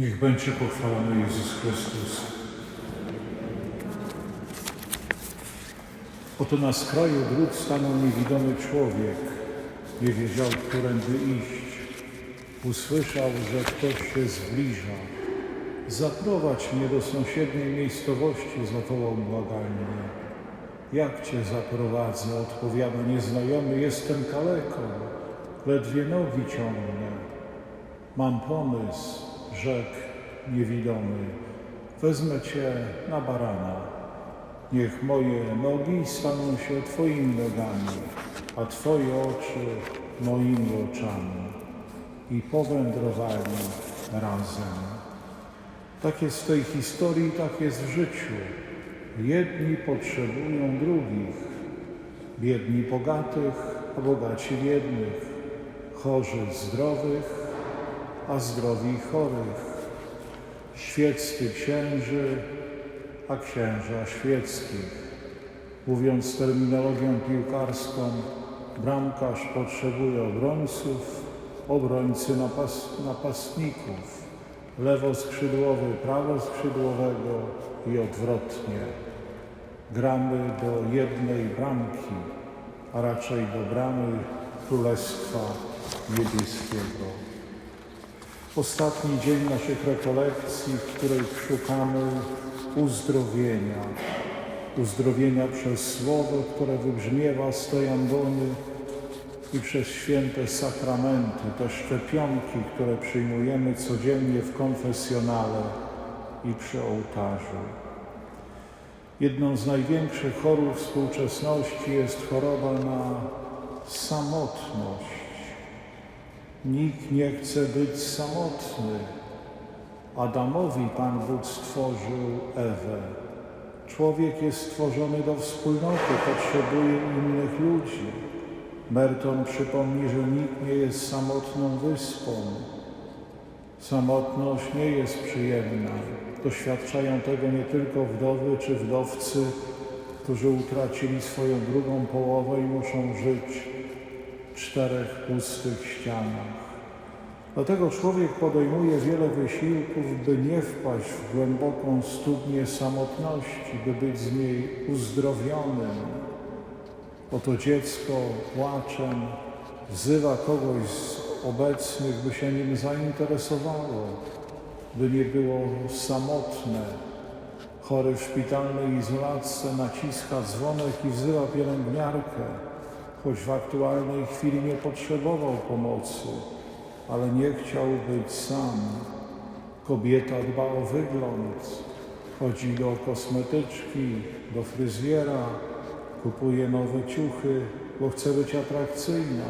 Niech będzie pochwalony Jezus Chrystus. Oto na skraju dróg stanął niewidomy człowiek. Nie wiedział, którędy iść. Usłyszał, że ktoś się zbliża. Zaprowadź mnie do sąsiedniej miejscowości, zawołał błagalnie. Jak cię zaprowadzę? Odpowiada nieznajomy. Jestem kaleką. Ledwie nogi ciągnę. Mam pomysł, rzekł niewidomy. Wezmę cię na barana. Niech moje nogi staną się Twoimi nogami, a Twoje oczy moimi oczami. I powędrowali razem. Tak jest w tej historii, tak jest w życiu. Jedni potrzebują drugich, biedni bogatych, a bogaci biednych, chorzy zdrowych, a zdrowi chorych, świeccy księży, a księża świeckich. Mówiąc terminologią piłkarską, bramkarz potrzebuje obrońców, obrońcy napas napastników, lewoskrzydłowy prawoskrzydłowego i odwrotnie. Gramy do jednej bramki, a raczej do bramy Królestwa Niebieskiego. Ostatni dzień naszych rekolekcji, w której szukamy uzdrowienia. Uzdrowienia przez słowo, które wybrzmiewa z tej ambony i przez święte sakramenty, te szczepionki, które przyjmujemy codziennie w konfesjonale i przy ołtarzu. Jedną z największych chorób współczesności jest choroba na samotność. Nikt nie chce być samotny. Adamowi Pan Bóg stworzył Ewę. Człowiek jest stworzony do wspólnoty, potrzebuje innych ludzi. Merton przypomni, że nikt nie jest samotną wyspą. Samotność nie jest przyjemna. Doświadczają tego nie tylko wdowy czy wdowcy, którzy utracili swoją drugą połowę i muszą żyć czterech pustych ścianach. Dlatego człowiek podejmuje wiele wysiłków, by nie wpaść w głęboką studnię samotności, by być z niej uzdrowionym. Oto dziecko płaczem wzywa kogoś z obecnych, by się nim zainteresowało, by nie było samotne. Chory w szpitalnej izolacji naciska dzwonek i wzywa pielęgniarkę, choć w aktualnej chwili nie potrzebował pomocy ale nie chciał być sam. Kobieta dba o wygląd, chodzi do kosmetyczki, do fryzjera, kupuje nowe ciuchy, bo chce być atrakcyjna,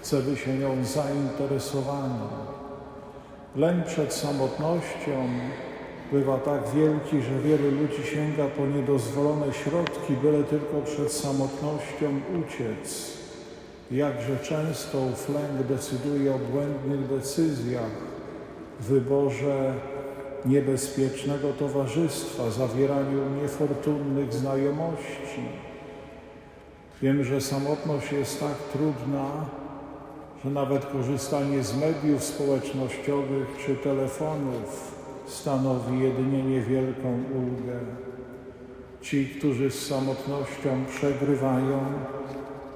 chce by się nią zainteresowano. Lęk przed samotnością bywa tak wielki, że wielu ludzi sięga po niedozwolone środki, byle tylko przed samotnością uciec. Jakże często ów decyduje o błędnych decyzjach, wyborze niebezpiecznego towarzystwa, zawieraniu niefortunnych znajomości. Wiem, że samotność jest tak trudna, że nawet korzystanie z mediów społecznościowych czy telefonów stanowi jedynie niewielką ulgę. Ci, którzy z samotnością przegrywają,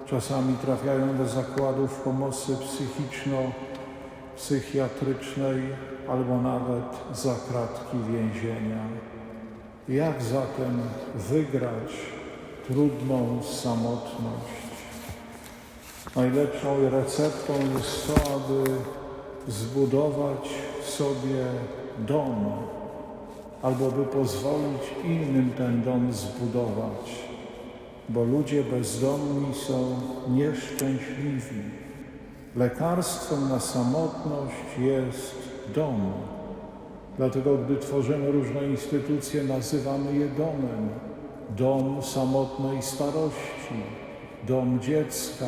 Czasami trafiają do zakładów pomocy psychiczno-psychiatrycznej albo nawet za kratki więzienia. Jak zatem wygrać trudną samotność? Najlepszą receptą jest to, aby zbudować sobie dom, albo by pozwolić innym ten dom zbudować bo ludzie bezdomni są nieszczęśliwi. Lekarstwem na samotność jest dom. Dlatego, gdy tworzymy różne instytucje, nazywamy je domem. Dom samotnej starości, dom dziecka,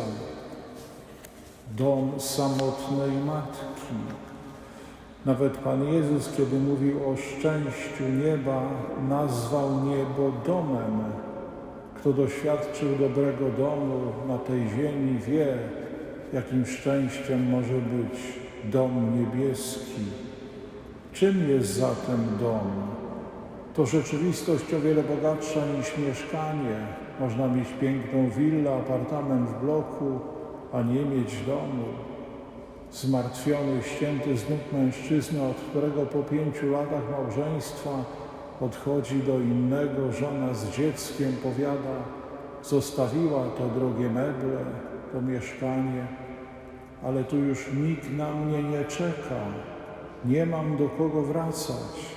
dom samotnej matki. Nawet Pan Jezus, kiedy mówił o szczęściu nieba, nazwał niebo domem kto doświadczył dobrego domu na tej ziemi, wie, jakim szczęściem może być dom niebieski. Czym jest zatem dom? To rzeczywistość o wiele bogatsza niż mieszkanie. Można mieć piękną willę, apartament w bloku, a nie mieć domu. Zmartwiony, ścięty z nóg mężczyzna, od którego po pięciu latach małżeństwa odchodzi do innego, żona z dzieckiem powiada, zostawiła to drogie meble, to mieszkanie, ale tu już nikt na mnie nie czeka, nie mam do kogo wracać,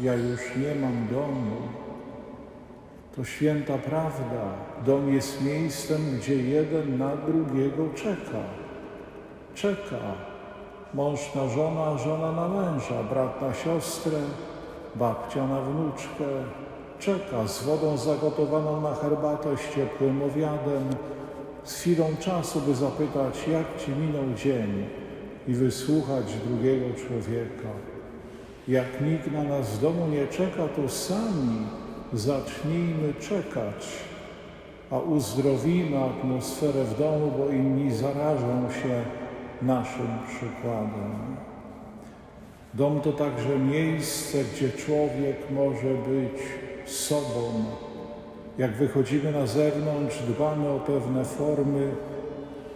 ja już nie mam domu. To święta prawda. Dom jest miejscem, gdzie jeden na drugiego czeka. Czeka. Mąż na żona, żona na męża, brat na siostrę, babcia na wnuczkę. Czeka z wodą zagotowaną na herbatę, z ciepłym obiadem, z chwilą czasu, by zapytać, jak ci minął dzień i wysłuchać drugiego człowieka. Jak nikt na nas w domu nie czeka, to sami zacznijmy czekać, a uzdrowimy atmosferę w domu, bo inni zarażą się naszym przykładem. Dom to także miejsce, gdzie człowiek może być sobą. Jak wychodzimy na zewnątrz, dbamy o pewne formy,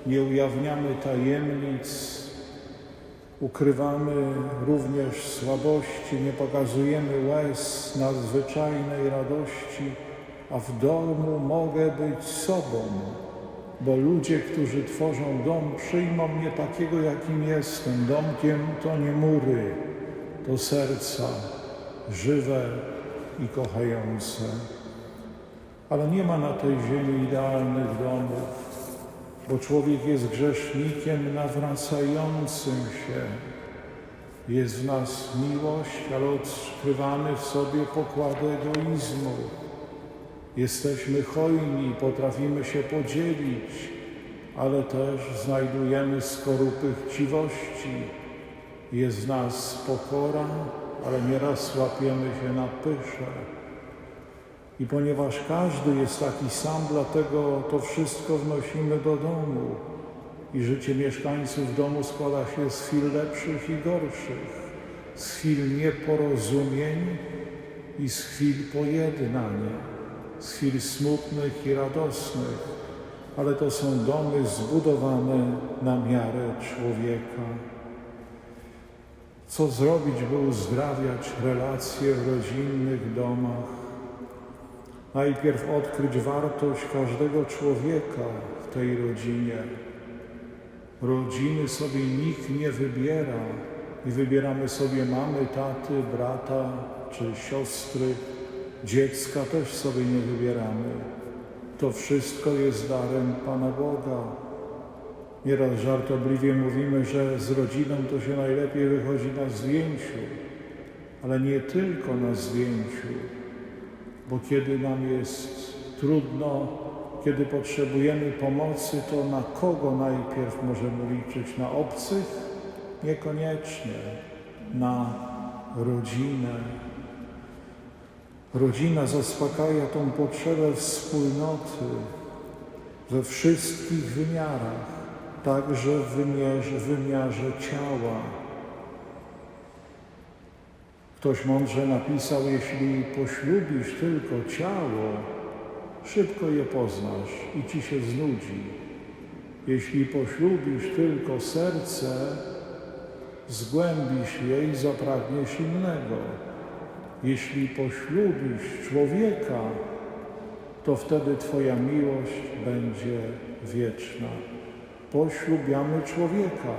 nie ujawniamy tajemnic, ukrywamy również słabości, nie pokazujemy łez nadzwyczajnej radości, a w domu mogę być sobą, bo ludzie, którzy tworzą dom, przyjmą mnie takiego, jakim jestem. Domkiem to nie mury, to serca żywe i kochające. Ale nie ma na tej ziemi idealnych domów, bo człowiek jest grzesznikiem nawracającym się. Jest w nas miłość, ale odkrywamy w sobie pokłady egoizmu. Jesteśmy hojni, potrafimy się podzielić, ale też znajdujemy skorupy chciwości. Jest w nas pokora, ale nieraz łapiemy się na pysze. I ponieważ każdy jest taki sam, dlatego to wszystko wnosimy do domu. I życie mieszkańców domu składa się z chwil lepszych i gorszych, z chwil nieporozumień i z chwil pojednania, z chwil smutnych i radosnych, ale to są domy zbudowane na miarę człowieka. Co zrobić, by uzdrawiać relacje w rodzinnych domach? Najpierw odkryć wartość każdego człowieka w tej rodzinie. Rodziny sobie nikt nie wybiera. Nie wybieramy sobie mamy, taty, brata czy siostry. Dziecka też sobie nie wybieramy. To wszystko jest darem Pana Boga. Nieraz żartobliwie mówimy, że z rodziną to się najlepiej wychodzi na zdjęciu, ale nie tylko na zdjęciu bo kiedy nam jest trudno, kiedy potrzebujemy pomocy, to na kogo najpierw możemy liczyć? Na obcych? Niekoniecznie. Na rodzinę. Rodzina zaspokaja tą potrzebę wspólnoty we wszystkich wymiarach, także w wymiarze, w wymiarze ciała. Ktoś mądrze napisał, jeśli poślubisz tylko ciało, szybko je poznasz i ci się znudzi. Jeśli poślubisz tylko serce, zgłębisz je i zapragniesz innego. Jeśli poślubisz człowieka, to wtedy Twoja miłość będzie wieczna. Poślubiamy człowieka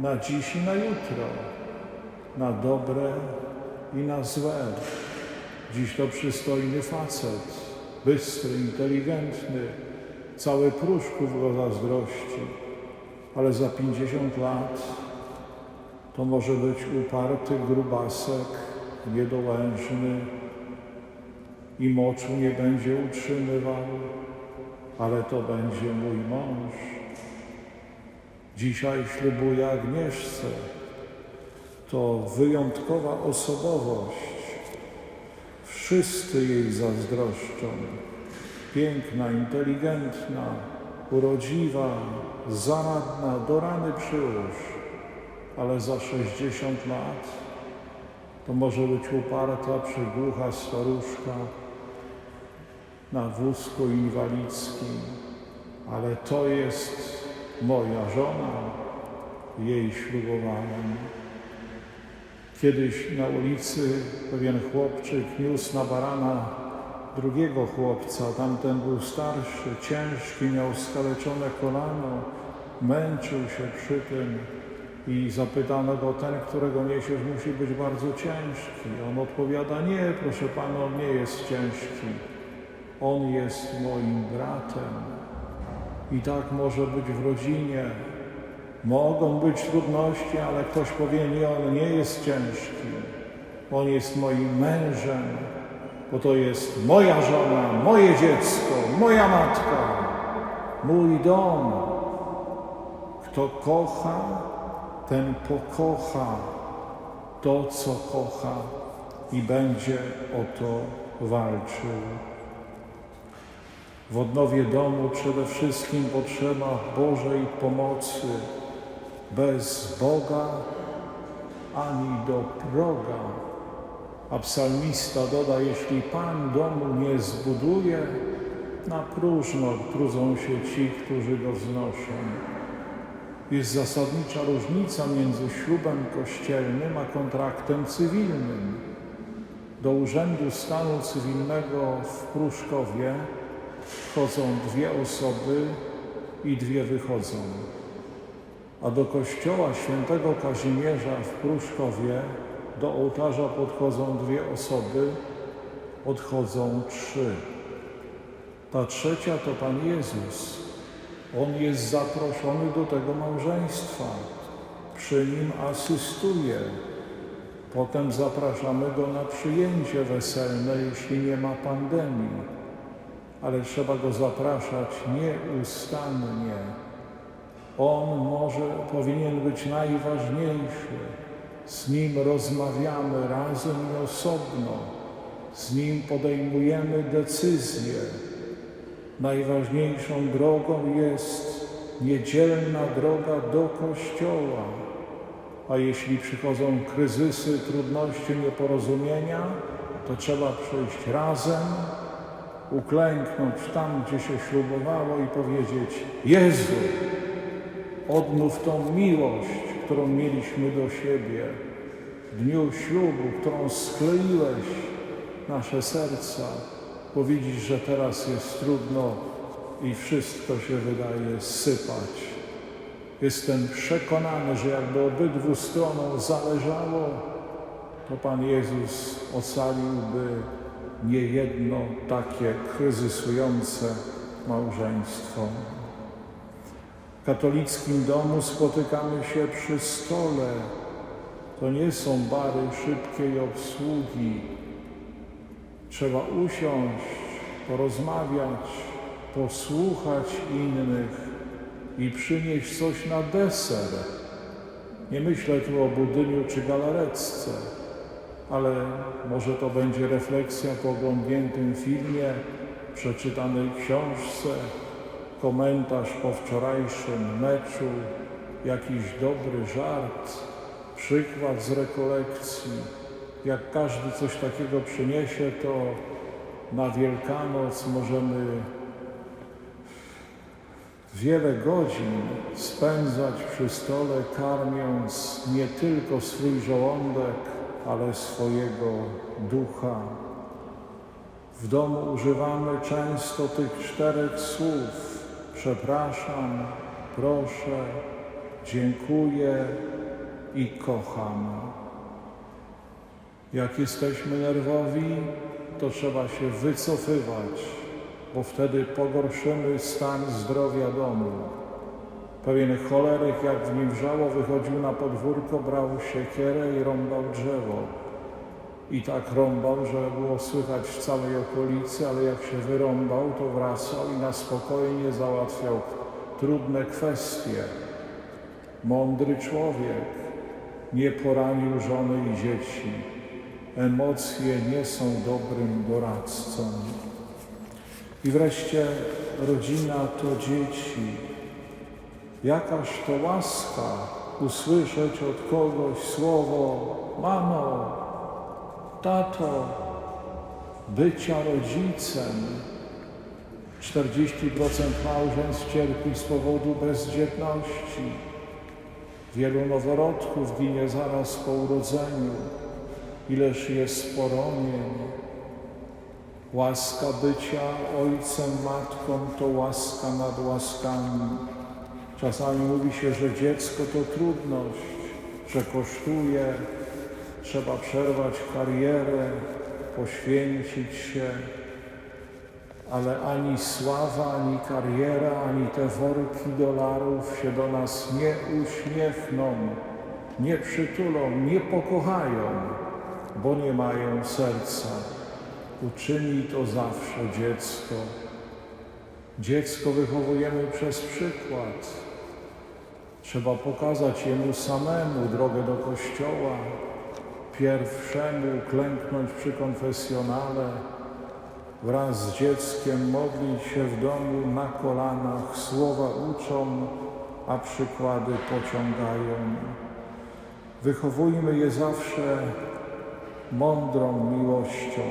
na dziś i na jutro, na dobre i na złe. Dziś to przystojny facet, bystry, inteligentny, cały pruszków go zazdrości, ale za pięćdziesiąt lat to może być uparty grubasek, niedołężny i moczu nie będzie utrzymywał, ale to będzie mój mąż. Dzisiaj ślubuję Agnieszce, to wyjątkowa osobowość. Wszyscy jej zazdroszczą. Piękna, inteligentna, urodziwa, zaradna, do rany przyłóż, ale za 60 lat To może być uparta, przygłucha staruszka na wózku inwalidzkim, ale to jest moja żona, jej ślubowałem. Kiedyś na ulicy pewien chłopczyk niósł na barana drugiego chłopca. Tamten był starszy, ciężki, miał skaleczone kolano, męczył się przy tym i zapytano go, ten, którego niesiesz, musi być bardzo ciężki. On odpowiada, nie, proszę pana, on nie jest ciężki. On jest moim bratem. I tak może być w rodzinie. Mogą być trudności, ale ktoś powie, nie, on nie jest ciężki. On jest moim mężem, bo to jest moja żona, moje dziecko, moja matka, mój dom. Kto kocha, ten pokocha to, co kocha i będzie o to walczył. W odnowie domu przede wszystkim potrzeba Bożej pomocy. Bez Boga ani do proga. A psalmista doda, jeśli Pan domu nie zbuduje, na próżno trudzą się ci, którzy go wznoszą. Jest zasadnicza różnica między ślubem kościelnym a kontraktem cywilnym. Do Urzędu Stanu Cywilnego w Pruszkowie wchodzą dwie osoby i dwie wychodzą. A do kościoła świętego Kazimierza w Pruszkowie do ołtarza podchodzą dwie osoby, odchodzą trzy. Ta trzecia to Pan Jezus. On jest zaproszony do tego małżeństwa. Przy nim asystuje. Potem zapraszamy go na przyjęcie weselne, jeśli nie ma pandemii ale trzeba go zapraszać nieustannie. On może powinien być najważniejszy. Z nim rozmawiamy razem i osobno. Z nim podejmujemy decyzje. Najważniejszą drogą jest niedzielna droga do kościoła. A jeśli przychodzą kryzysy, trudności, nieporozumienia, to trzeba przyjść razem, uklęknąć tam, gdzie się ślubowało i powiedzieć: Jezu, odnów tą miłość, którą mieliśmy do siebie w dniu ślubu, którą skleiłeś nasze serca, bo widzisz, że teraz jest trudno i wszystko się wydaje sypać. Jestem przekonany, że jakby obydwu stronom zależało, to Pan Jezus ocaliłby niejedno takie kryzysujące małżeństwo. W katolickim domu spotykamy się przy stole. To nie są bary szybkiej obsługi. Trzeba usiąść, porozmawiać, posłuchać innych i przynieść coś na deser. Nie myślę tu o budyniu czy galaretce ale może to będzie refleksja po oglądniętym filmie, przeczytanej książce, komentarz po wczorajszym meczu, jakiś dobry żart, przykład z rekolekcji. Jak każdy coś takiego przyniesie, to na Wielkanoc możemy wiele godzin spędzać przy stole, karmiąc nie tylko swój żołądek, ale swojego ducha. W domu używamy często tych czterech słów: przepraszam, proszę, dziękuję i kocham. Jak jesteśmy nerwowi, to trzeba się wycofywać, bo wtedy pogorszymy stan zdrowia domu. Pewien choleryk, jak w nim wrzało, wychodził na podwórko, brał siekierę i rąbał drzewo. I tak rąbał, że było słychać w całej okolicy, ale jak się wyrąbał, to wracał i na spokojnie załatwiał trudne kwestie. Mądry człowiek nie poranił żony i dzieci. Emocje nie są dobrym doradcą. I wreszcie rodzina to dzieci. Jakaż to łaska usłyszeć od kogoś słowo: Mamo, Tato, bycia rodzicem. 40% małżeństw cierpi z powodu bezdzietności. Wielu noworodków ginie zaraz po urodzeniu. Ileż jest poronień. Łaska bycia ojcem, matką to łaska nad łaskami. Czasami mówi się, że dziecko to trudność, że kosztuje, trzeba przerwać karierę, poświęcić się, ale ani sława, ani kariera, ani te worki dolarów się do nas nie uśmiechną, nie przytulą, nie pokochają, bo nie mają serca. Uczyni to zawsze dziecko. Dziecko wychowujemy przez przykład. Trzeba pokazać jemu samemu drogę do kościoła, pierwszemu klęknąć przy konfesjonale, wraz z dzieckiem modlić się w domu na kolanach, słowa uczą, a przykłady pociągają. Wychowujmy je zawsze mądrą miłością,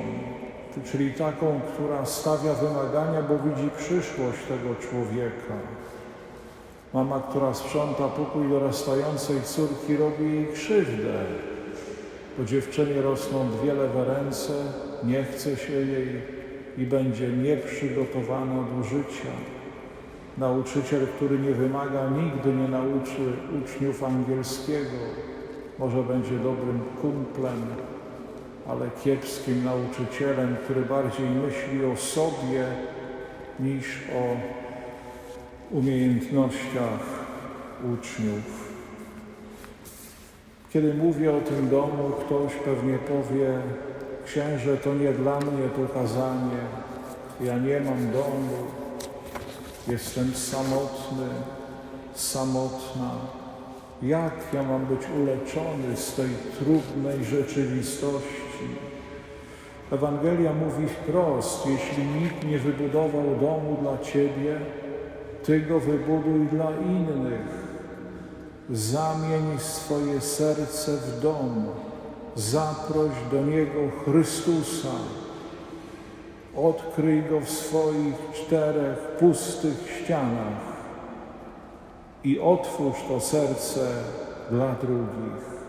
czyli taką, która stawia wymagania, bo widzi przyszłość tego człowieka. Mama, która sprząta pokój dorastającej córki, robi jej krzywdę. Po dziewczynie rosną dwie lewe ręce, nie chce się jej i będzie nieprzygotowana do życia. Nauczyciel, który nie wymaga, nigdy nie nauczy uczniów angielskiego. Może będzie dobrym kumplem, ale kiepskim nauczycielem, który bardziej myśli o sobie niż o umiejętnościach uczniów. Kiedy mówię o tym domu, ktoś pewnie powie, księże, to nie dla mnie to kazanie, ja nie mam domu, jestem samotny, samotna. Jak ja mam być uleczony z tej trudnej rzeczywistości? Ewangelia mówi wprost, jeśli nikt nie wybudował domu dla Ciebie, Ty go wybuduj dla innych. Zamień swoje serce w dom, zaproś do niego Chrystusa. Odkryj go w swoich czterech pustych ścianach i otwórz to serce dla drugich,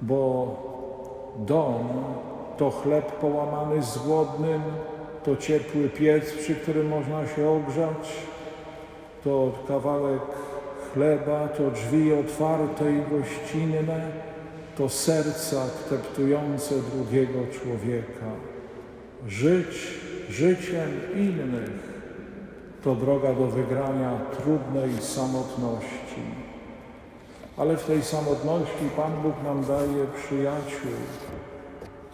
bo dom to chleb połamany z głodnym, to ciepły piec, przy którym można się ogrzać, to kawałek chleba, to drzwi otwarte i gościnne, to serca akceptujące drugiego człowieka. Żyć życiem innych to droga do wygrania trudnej samotności. Ale w tej samotności Pan Bóg nam daje przyjaciół.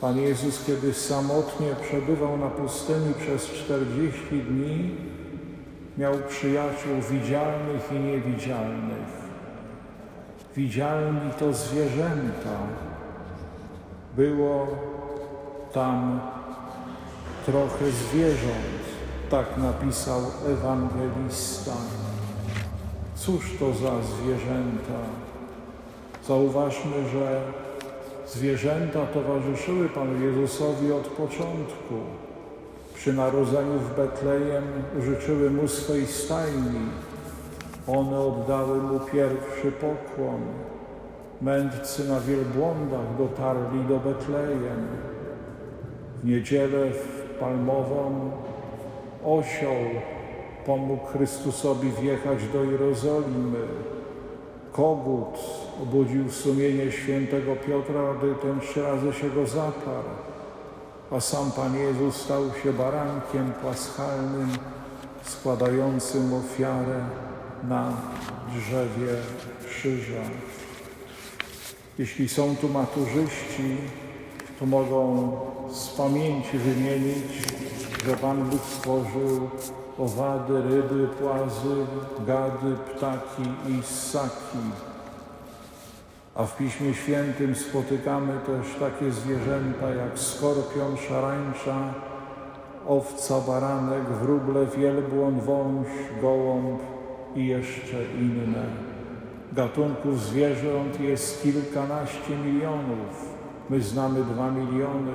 Pan Jezus, kiedy samotnie przebywał na pustyni przez 40 dni, miał przyjaciół widzialnych i niewidzialnych. Widzialni to zwierzęta. Było tam trochę zwierząt, tak napisał ewangelista. Cóż to za zwierzęta? Zauważmy, że zwierzęta towarzyszyły Panu Jezusowi od początku. Przy narodzeniu w Betlejem życzyły mu swej stajni. One oddały mu pierwszy pokłon. Mędrcy na wielbłądach dotarli do Betlejem. W niedzielę w Palmową osioł pomógł Chrystusowi wjechać do Jerozolimy. Kogut obudził sumienie świętego Piotra, aby ten trzy razy się go zaparł. A sam Pan Jezus stał się barankiem paschalnym, składającym ofiarę na drzewie krzyża. Jeśli są tu maturzyści, to mogą z pamięci wymienić, że Pan Bóg stworzył owady, ryby, płazy, gady, ptaki i ssaki. A w Piśmie Świętym spotykamy też takie zwierzęta jak skorpion, szarańcza, owca, baranek, wróble, wielbłąd, wąż, gołąb i jeszcze inne. Gatunków zwierząt jest kilkanaście milionów. My znamy dwa miliony.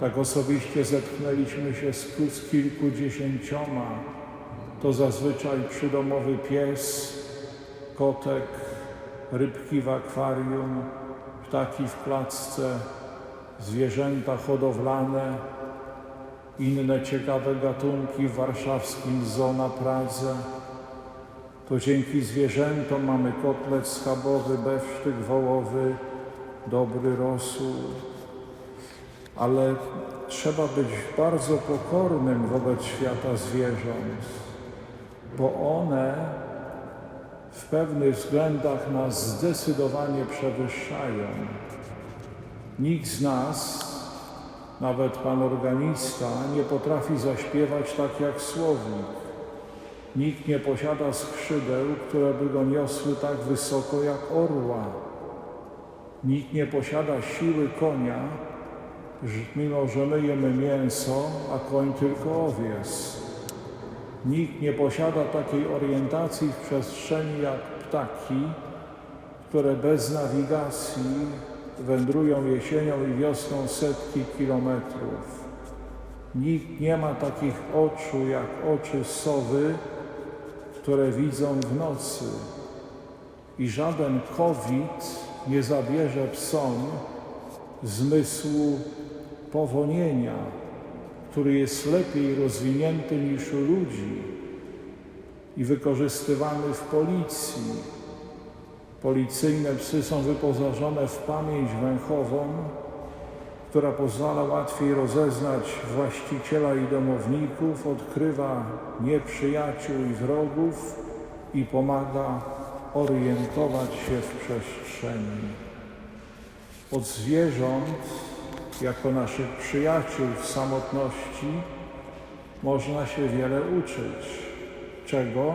Tak osobiście zetknęliśmy się z, kilkudziesięcioma. To zazwyczaj przydomowy pies, kotek, rybki w akwarium, ptaki w klatce, zwierzęta hodowlane, inne ciekawe gatunki w warszawskim zoo na Pradze. To dzięki zwierzętom mamy kotlet schabowy, besztyk wołowy, dobry rosół. Ale trzeba być bardzo pokornym wobec świata zwierząt, bo one w pewnych względach nas zdecydowanie przewyższają. Nikt z nas, nawet pan organista, nie potrafi zaśpiewać tak jak słownik. Nikt nie posiada skrzydeł, które by go niosły tak wysoko jak orła. Nikt nie posiada siły konia, mimo że my jemy mięso, a koń tylko owies. Nikt nie posiada takiej orientacji w przestrzeni jak ptaki, które bez nawigacji wędrują jesienią i wiosną setki kilometrów. Nikt nie ma takich oczu jak oczy sowy, które widzą w nocy. I żaden COVID nie zabierze psom zmysłu powonienia, który jest lepiej rozwinięty niż u ludzi i wykorzystywany w policji. Policyjne psy są wyposażone w pamięć węchową, która pozwala łatwiej rozeznać właściciela i domowników, odkrywa nieprzyjaciół i wrogów i pomaga orientować się w przestrzeni. Od zwierząt, jako naszych przyjaciół w samotności, można się wiele uczyć. Czego?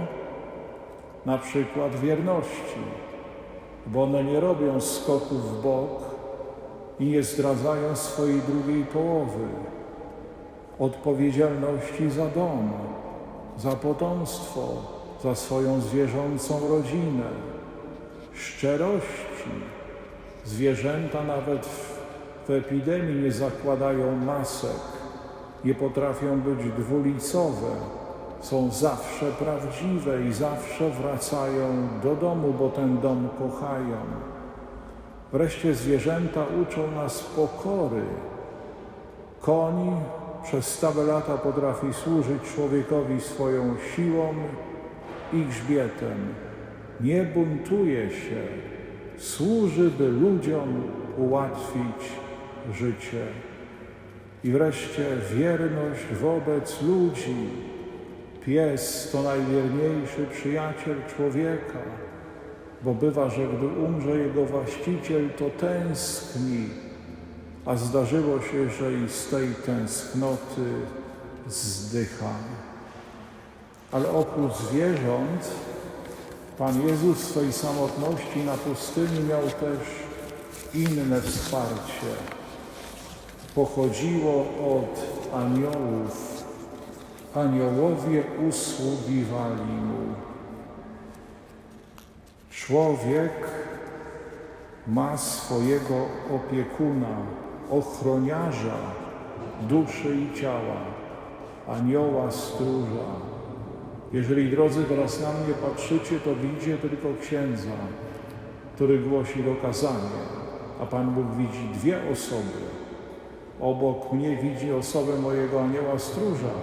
Na przykład wierności, bo one nie robią skoków w bok i nie zdradzają swojej drugiej połowy. Odpowiedzialności za dom, za potomstwo, za swoją zwierzęcą rodzinę, szczerości. Zwierzęta nawet w, w epidemii nie zakładają masek, nie potrafią być dwulicowe, są zawsze prawdziwe i zawsze wracają do domu, bo ten dom kochają. Wreszcie zwierzęta uczą nas pokory. Koń przez stałe lata potrafi służyć człowiekowi swoją siłą i grzbietem. Nie buntuje się, służy, by ludziom ułatwić życie. I wreszcie wierność wobec ludzi. Pies to najwierniejszy przyjaciel człowieka, bo bywa, że gdy umrze jego właściciel, to tęskni, a zdarzyło się, że i z tej tęsknoty zdycha. Ale oprócz zwierząt, Pan Jezus w swej samotności na pustyni miał też inne wsparcie. Pochodziło od aniołów. Aniołowie usługiwali mu. Człowiek ma swojego opiekuna, ochroniarza duszy i ciała, anioła stróża. Jeżeli drodzy teraz na mnie patrzycie, to widzicie tylko księdza, który głosi dokazanie, a Pan Bóg widzi dwie osoby. Obok mnie widzi osobę mojego anioła stróża,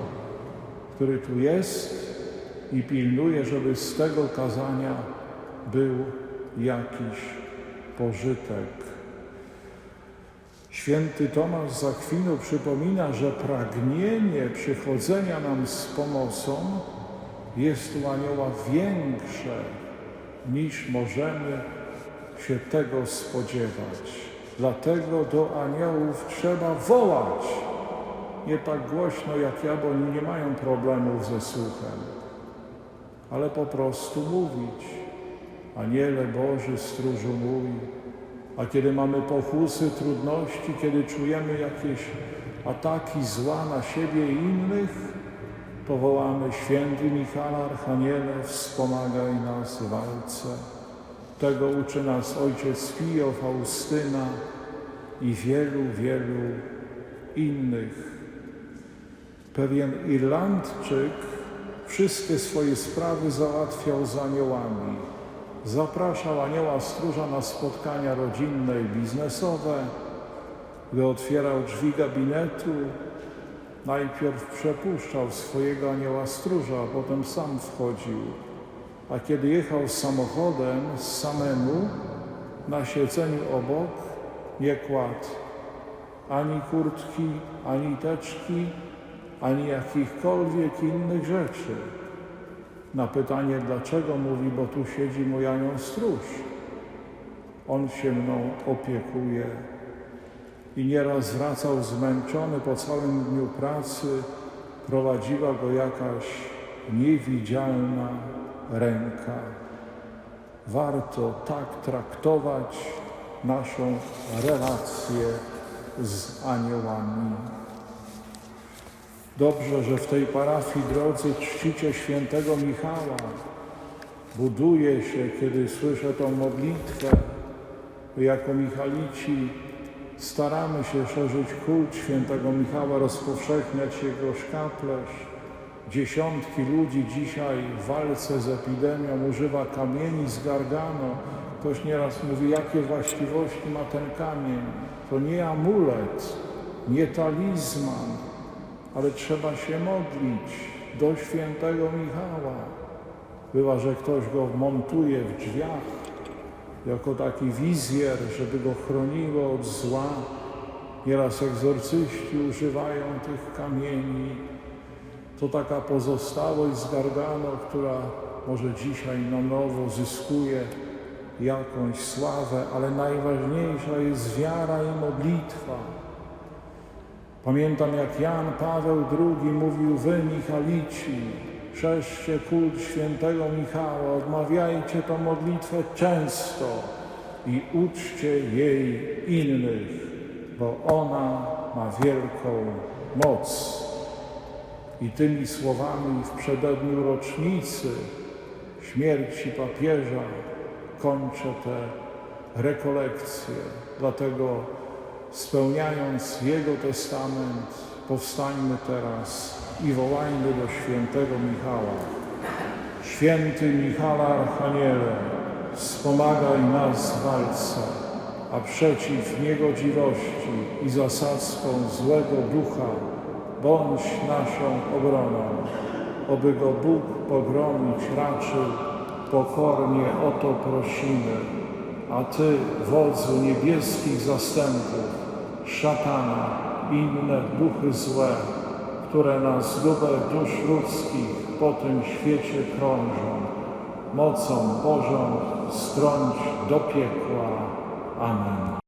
który tu jest i pilnuje, żeby z tego kazania był jakiś pożytek. Święty Tomasz z Akwinu przypomina, że pragnienie przychodzenia nam z pomocą jest u anioła większe niż możemy się tego spodziewać. Dlatego do aniołów trzeba wołać. Nie tak głośno jak ja, bo oni nie mają problemów ze słuchem, ale po prostu mówić. Aniele Boży, stróżu mój, a kiedy mamy pokusy, trudności, kiedy czujemy jakieś ataki zła na siebie i innych, to wołamy Święty Michała Archaniele, wspomagaj nas w walce. Tego uczy nas Ojciec Pio, Faustyna, i wielu, wielu innych. Pewien Irlandczyk wszystkie swoje sprawy załatwiał z aniołami. Zapraszał anioła stróża na spotkania rodzinne i biznesowe. Gdy otwierał drzwi gabinetu, najpierw przepuszczał swojego anioła stróża, a potem sam wchodził. A kiedy jechał samochodem samemu, na siedzeniu obok nie kładł ani kurtki, ani teczki, ani jakichkolwiek innych rzeczy. Na pytanie dlaczego mówi, bo tu siedzi mój anioł stróż. On się mną opiekuje. I nieraz wracał zmęczony po całym dniu pracy, prowadziła go jakaś niewidzialna ręka. Warto tak traktować naszą relację z aniołami. Dobrze, że w tej parafii drodzy czcicie świętego Michała. Buduje się, kiedy słyszę tą modlitwę, jako Michalici staramy się szerzyć kult świętego Michała, rozpowszechniać jego szkaplerz. Dziesiątki ludzi dzisiaj w walce z epidemią używa kamieni z gargano. Ktoś nieraz mówi, jakie właściwości ma ten kamień. To nie amulet, nie talizman, ale trzeba się modlić do świętego Michała. Bywa, że ktoś go montuje w drzwiach jako taki wizjer, żeby go chroniło od zła. Nieraz egzorcyści używają tych kamieni. To taka pozostałość z Gargano, która może dzisiaj na nowo zyskuje jakąś sławę, ale najważniejsza jest wiara i modlitwa. Pamiętam, jak Jan Paweł II mówił, wy Michalici, szerzcie kult świętego Michała, odmawiajcie tę modlitwę często i uczcie jej innych, bo ona ma wielką moc. I tymi słowami w przededniu rocznicy śmierci papieża kończę te rekolekcje. Dlatego spełniając Jego testament, powstańmy teraz i wołajmy do świętego Michała. Święty Michale Archaniele, wspomagaj nas w walce, a przeciw niegodziwości i zasadzkom złego ducha bądź naszą obroną. Oby go Bóg pogromić raczył, pokornie o to prosimy. A Ty, wodzu niebieskich zastępów, szatana inne duchy złe, które na zgubę dusz ludzkich po tym świecie krążą, mocą Bożą strąć do piekła. Amen.